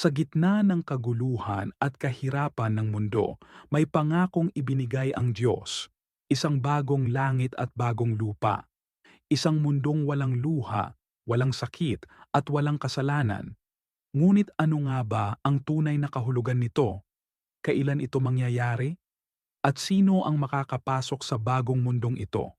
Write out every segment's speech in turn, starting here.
Sa gitna ng kaguluhan at kahirapan ng mundo, may pangakong ibinigay ang Diyos, isang bagong langit at bagong lupa, isang mundong walang luha, walang sakit at walang kasalanan. Ngunit ano nga ba ang tunay na kahulugan nito? Kailan ito mangyayari? At sino ang makakapasok sa bagong mundong ito?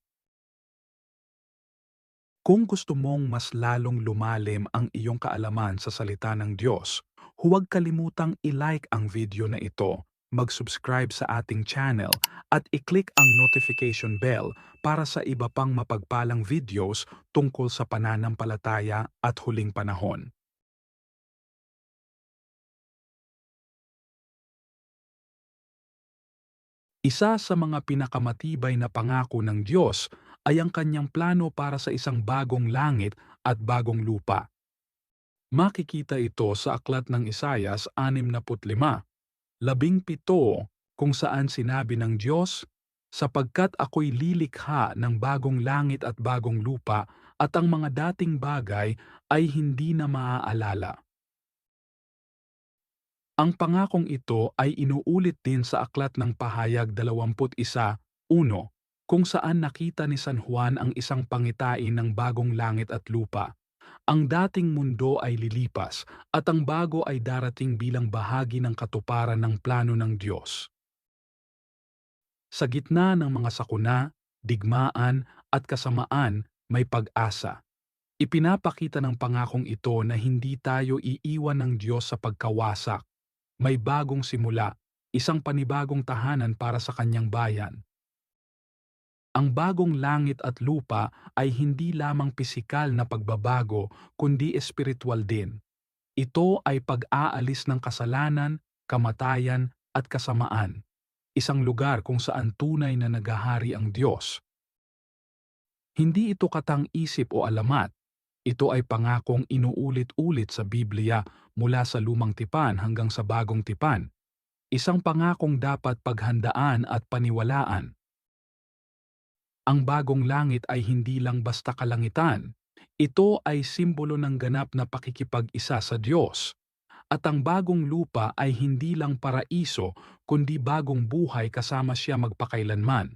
Kung gusto mong mas lalong lumalim ang iyong kaalaman sa salita ng Diyos, huwag kalimutang i-like ang video na ito, mag-subscribe sa ating channel at i-click ang notification bell para sa iba pang mapagpalang videos tungkol sa pananampalataya at huling panahon. Isa sa mga pinakamatibay na pangako ng Diyos ay ang kanyang plano para sa isang bagong langit at bagong lupa. Makikita ito sa aklat ng Isayas 65, labing pito kung saan sinabi ng Diyos, sapagkat ako'y lilikha ng bagong langit at bagong lupa at ang mga dating bagay ay hindi na maaalala. Ang pangakong ito ay inuulit din sa aklat ng pahayag 21.1 kung saan nakita ni San Juan ang isang pangitain ng bagong langit at lupa. Ang dating mundo ay lilipas at ang bago ay darating bilang bahagi ng katuparan ng plano ng Diyos. Sa gitna ng mga sakuna, digmaan at kasamaan, may pag-asa. Ipinapakita ng pangakong ito na hindi tayo iiwan ng Diyos sa pagkawasak may bagong simula, isang panibagong tahanan para sa kanyang bayan. Ang bagong langit at lupa ay hindi lamang pisikal na pagbabago kundi espiritual din. Ito ay pag-aalis ng kasalanan, kamatayan at kasamaan. Isang lugar kung saan tunay na nagahari ang Diyos. Hindi ito katang-isip o alamat, ito ay pangakong inuulit-ulit sa Biblia mula sa lumang tipan hanggang sa bagong tipan. Isang pangakong dapat paghandaan at paniwalaan. Ang bagong langit ay hindi lang basta kalangitan. Ito ay simbolo ng ganap na pakikipag-isa sa Diyos. At ang bagong lupa ay hindi lang paraiso kundi bagong buhay kasama siya magpakailanman.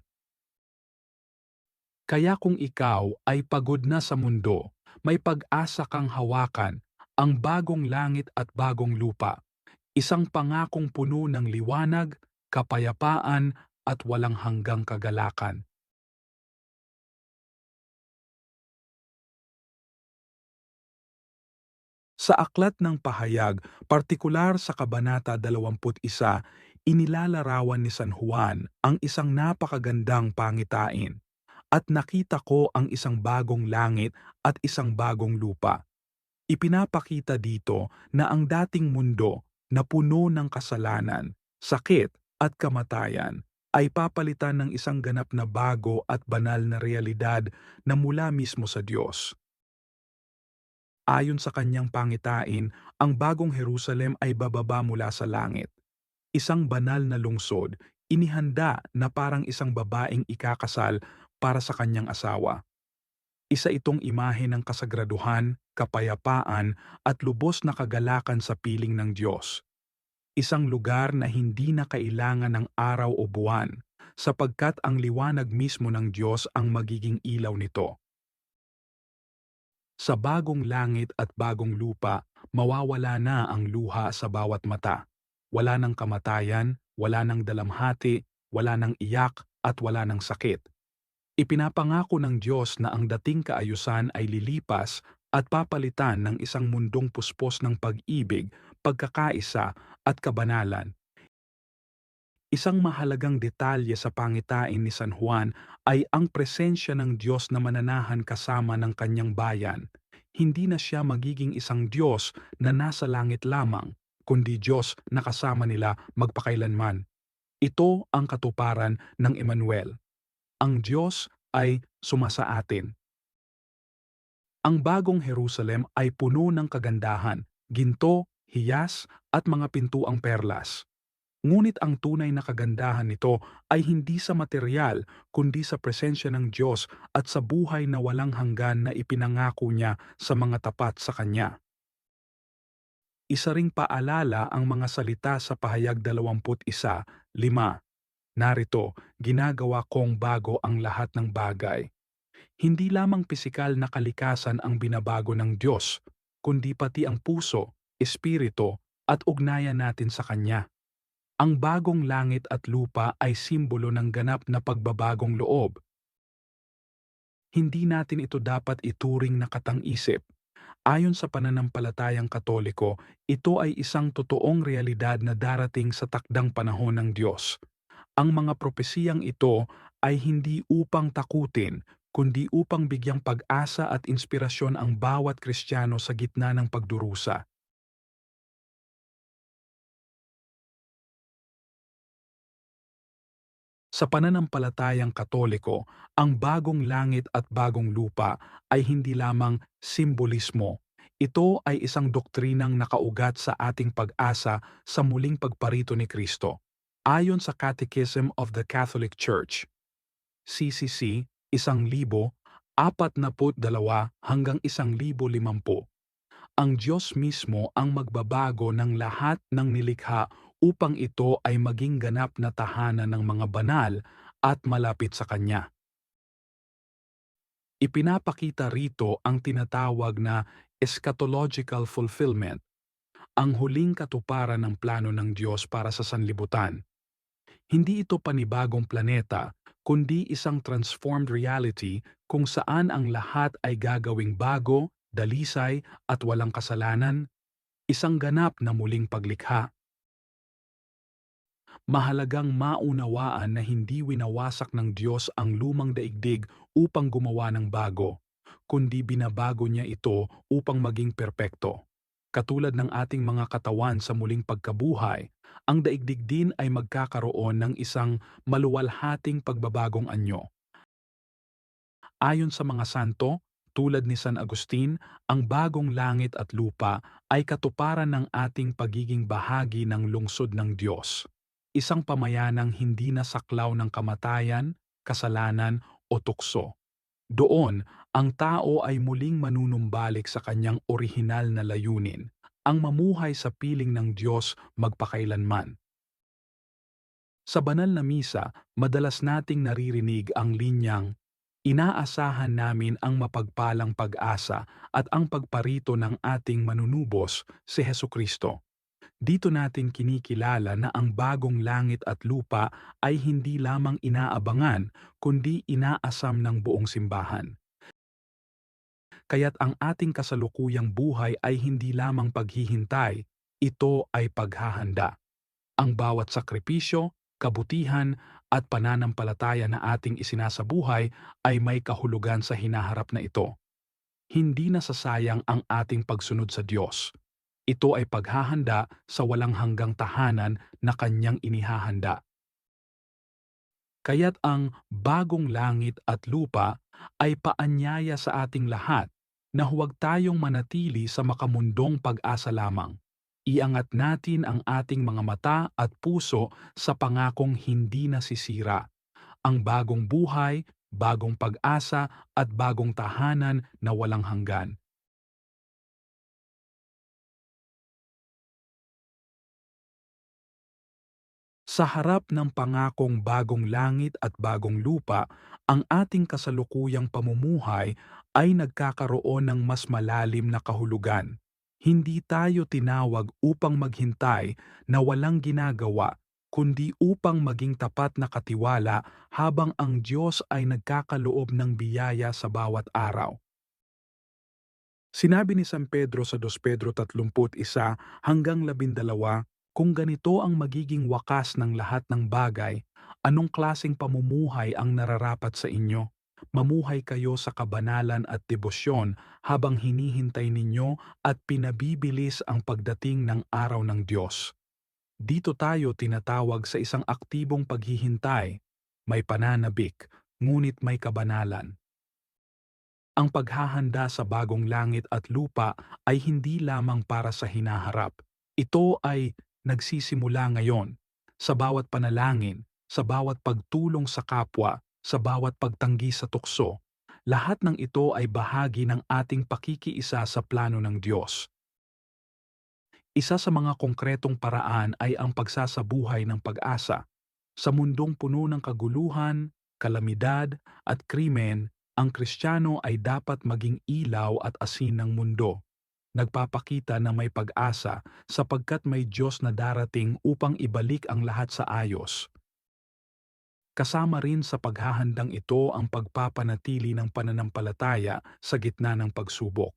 Kaya kung ikaw ay pagod na sa mundo, may pag-asa kang hawakan ang bagong langit at bagong lupa, isang pangakong puno ng liwanag, kapayapaan at walang hanggang kagalakan. Sa aklat ng pahayag, partikular sa Kabanata 21, inilalarawan ni San Juan ang isang napakagandang pangitain at nakita ko ang isang bagong langit at isang bagong lupa. Ipinapakita dito na ang dating mundo na puno ng kasalanan, sakit at kamatayan ay papalitan ng isang ganap na bago at banal na realidad na mula mismo sa Diyos. Ayon sa kanyang pangitain, ang bagong Jerusalem ay bababa mula sa langit. Isang banal na lungsod, inihanda na parang isang babaeng ikakasal para sa kanyang asawa. Isa itong imahe ng kasagraduhan, kapayapaan at lubos na kagalakan sa piling ng Diyos. Isang lugar na hindi na kailangan ng araw o buwan sapagkat ang liwanag mismo ng Diyos ang magiging ilaw nito. Sa bagong langit at bagong lupa, mawawala na ang luha sa bawat mata. Wala ng kamatayan, wala ng dalamhati, wala ng iyak at wala ng sakit Ipinapangako ng Diyos na ang dating kaayusan ay lilipas at papalitan ng isang mundong puspos ng pag-ibig, pagkakaisa at kabanalan. Isang mahalagang detalye sa pangitain ni San Juan ay ang presensya ng Diyos na mananahan kasama ng kanyang bayan. Hindi na siya magiging isang Diyos na nasa langit lamang, kundi Diyos na kasama nila magpakailanman. Ito ang katuparan ng Emmanuel ang Diyos ay sumasa atin. Ang bagong Jerusalem ay puno ng kagandahan, ginto, hiyas at mga pintuang perlas. Ngunit ang tunay na kagandahan nito ay hindi sa material kundi sa presensya ng Diyos at sa buhay na walang hanggan na ipinangako niya sa mga tapat sa Kanya. Isa ring paalala ang mga salita sa pahayag 21, 5. Narito, ginagawa kong bago ang lahat ng bagay. Hindi lamang pisikal na kalikasan ang binabago ng Diyos, kundi pati ang puso, espiritu, at ugnayan natin sa Kanya. Ang bagong langit at lupa ay simbolo ng ganap na pagbabagong loob. Hindi natin ito dapat ituring na katang-isip. Ayon sa pananampalatayang katoliko, ito ay isang totoong realidad na darating sa takdang panahon ng Diyos. Ang mga propesiyang ito ay hindi upang takutin, kundi upang bigyang pag-asa at inspirasyon ang bawat Kristiyano sa gitna ng pagdurusa. Sa pananampalatayang katoliko, ang bagong langit at bagong lupa ay hindi lamang simbolismo. Ito ay isang doktrinang nakaugat sa ating pag-asa sa muling pagparito ni Kristo. Ayon sa Catechism of the Catholic Church, CCC, isang libo, apat na dalawa hanggang isang libo limampu. Ang Diyos mismo ang magbabago ng lahat ng nilikha upang ito ay maging ganap na tahanan ng mga banal at malapit sa Kanya. Ipinapakita rito ang tinatawag na eschatological fulfillment, ang huling katuparan ng plano ng Diyos para sa sanlibutan. Hindi ito panibagong planeta, kundi isang transformed reality kung saan ang lahat ay gagawing bago, dalisay at walang kasalanan, isang ganap na muling paglikha mahalagang maunawaan na hindi winawasak ng Diyos ang lumang daigdig upang gumawa ng bago, kundi binabago niya ito upang maging perpekto. Katulad ng ating mga katawan sa muling pagkabuhay, ang daigdig din ay magkakaroon ng isang maluwalhating pagbabagong anyo. Ayon sa mga santo, tulad ni San Agustin, ang bagong langit at lupa ay katuparan ng ating pagiging bahagi ng lungsod ng Diyos isang pamayanang hindi na saklaw ng kamatayan, kasalanan o tukso. Doon, ang tao ay muling manunumbalik sa kanyang orihinal na layunin, ang mamuhay sa piling ng Diyos magpakailanman. Sa banal na misa, madalas nating naririnig ang linyang, Inaasahan namin ang mapagpalang pag-asa at ang pagparito ng ating manunubos, si Heso Kristo. Dito natin kinikilala na ang bagong langit at lupa ay hindi lamang inaabangan kundi inaasam ng buong simbahan. Kaya't ang ating kasalukuyang buhay ay hindi lamang paghihintay, ito ay paghahanda. Ang bawat sakripisyo, kabutihan at pananampalataya na ating isinasabuhay ay may kahulugan sa hinaharap na ito. Hindi nasasayang ang ating pagsunod sa Diyos ito ay paghahanda sa walang hanggang tahanan na kanyang inihahanda. Kaya't ang bagong langit at lupa ay paanyaya sa ating lahat na huwag tayong manatili sa makamundong pag-asa lamang. Iangat natin ang ating mga mata at puso sa pangakong hindi nasisira. Ang bagong buhay, bagong pag-asa at bagong tahanan na walang hanggan. Sa harap ng pangakong bagong langit at bagong lupa, ang ating kasalukuyang pamumuhay ay nagkakaroon ng mas malalim na kahulugan. Hindi tayo tinawag upang maghintay na walang ginagawa, kundi upang maging tapat na katiwala habang ang Diyos ay nagkakaloob ng biyaya sa bawat araw. Sinabi ni San Pedro sa 2 Pedro 31 hanggang 12 kung ganito ang magiging wakas ng lahat ng bagay, anong klaseng pamumuhay ang nararapat sa inyo? Mamuhay kayo sa kabanalan at debosyon habang hinihintay ninyo at pinabibilis ang pagdating ng araw ng Diyos. Dito tayo tinatawag sa isang aktibong paghihintay, may pananabik, ngunit may kabanalan. Ang paghahanda sa bagong langit at lupa ay hindi lamang para sa hinaharap. Ito ay nagsisimula ngayon sa bawat panalangin, sa bawat pagtulong sa kapwa, sa bawat pagtanggi sa tukso. Lahat ng ito ay bahagi ng ating pakikiisa sa plano ng Diyos. Isa sa mga konkretong paraan ay ang pagsasabuhay ng pag-asa. Sa mundong puno ng kaguluhan, kalamidad at krimen, ang Kristiyano ay dapat maging ilaw at asin ng mundo. Nagpapakita na may pag-asa sapagkat may Diyos na darating upang ibalik ang lahat sa ayos. Kasama rin sa paghahandang ito ang pagpapanatili ng pananampalataya sa gitna ng pagsubok.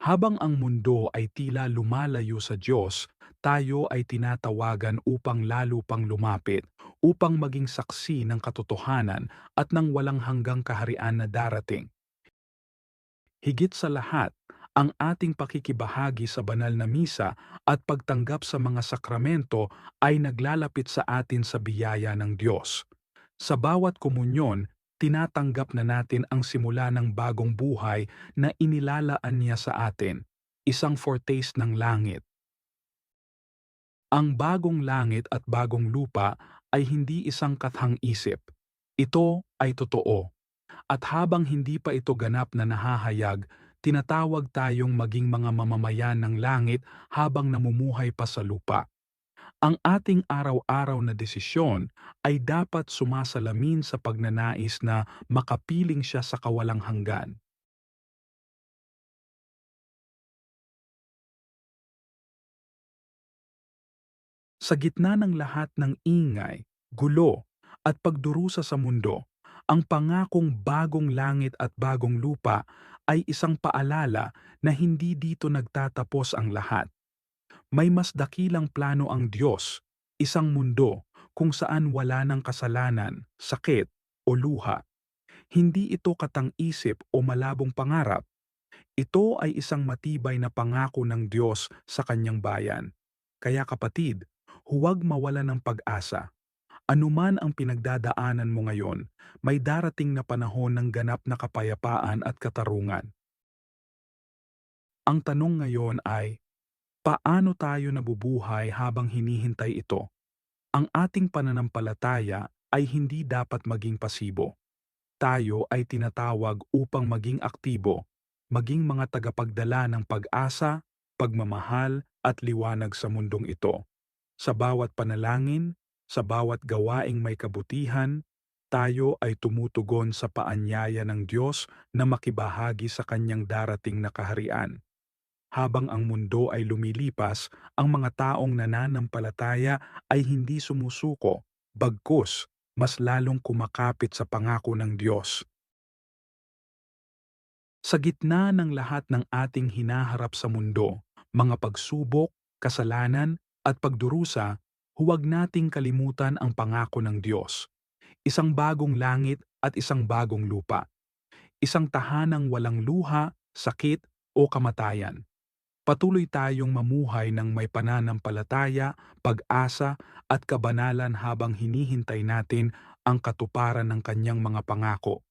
Habang ang mundo ay tila lumalayo sa Diyos, tayo ay tinatawagan upang lalo pang lumapit, upang maging saksi ng katotohanan at ng walang hanggang kaharian na darating. Higit sa lahat, ang ating pakikibahagi sa banal na misa at pagtanggap sa mga sakramento ay naglalapit sa atin sa biyaya ng Diyos. Sa bawat komunyon, tinatanggap na natin ang simula ng bagong buhay na inilalaan niya sa atin, isang foretaste ng langit. Ang bagong langit at bagong lupa ay hindi isang kathang-isip. Ito ay totoo. At habang hindi pa ito ganap na nahahayag, tinatawag tayong maging mga mamamayan ng langit habang namumuhay pa sa lupa. Ang ating araw-araw na desisyon ay dapat sumasalamin sa pagnanais na makapiling siya sa kawalang hanggan. Sa gitna ng lahat ng ingay, gulo, at pagdurusa sa mundo, ang pangakong bagong langit at bagong lupa ay isang paalala na hindi dito nagtatapos ang lahat. May mas dakilang plano ang Diyos, isang mundo kung saan wala ng kasalanan, sakit o luha. Hindi ito katang-isip o malabong pangarap. Ito ay isang matibay na pangako ng Diyos sa kanyang bayan. Kaya kapatid, huwag mawala ng pag-asa. Anuman ang pinagdadaanan mo ngayon, may darating na panahon ng ganap na kapayapaan at katarungan. Ang tanong ngayon ay, paano tayo nabubuhay habang hinihintay ito? Ang ating pananampalataya ay hindi dapat maging pasibo. Tayo ay tinatawag upang maging aktibo, maging mga tagapagdala ng pag-asa, pagmamahal at liwanag sa mundong ito. Sa bawat panalangin, sa bawat gawaing may kabutihan, tayo ay tumutugon sa paanyaya ng Diyos na makibahagi sa kanyang darating na kaharian. Habang ang mundo ay lumilipas, ang mga taong nananampalataya ay hindi sumusuko, bagkus, mas lalong kumakapit sa pangako ng Diyos. Sa gitna ng lahat ng ating hinaharap sa mundo, mga pagsubok, kasalanan, at pagdurusa, huwag nating kalimutan ang pangako ng Diyos. Isang bagong langit at isang bagong lupa. Isang tahanang walang luha, sakit, o kamatayan patuloy tayong mamuhay ng may pananampalataya, pag-asa at kabanalan habang hinihintay natin ang katuparan ng kanyang mga pangako.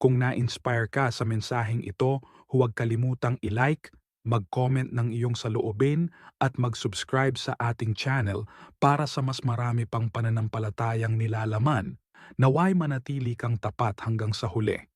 Kung na-inspire ka sa mensaheng ito, huwag kalimutang i-like, mag-comment ng iyong saloobin at mag-subscribe sa ating channel para sa mas marami pang pananampalatayang nilalaman. Naway manatili kang tapat hanggang sa huli.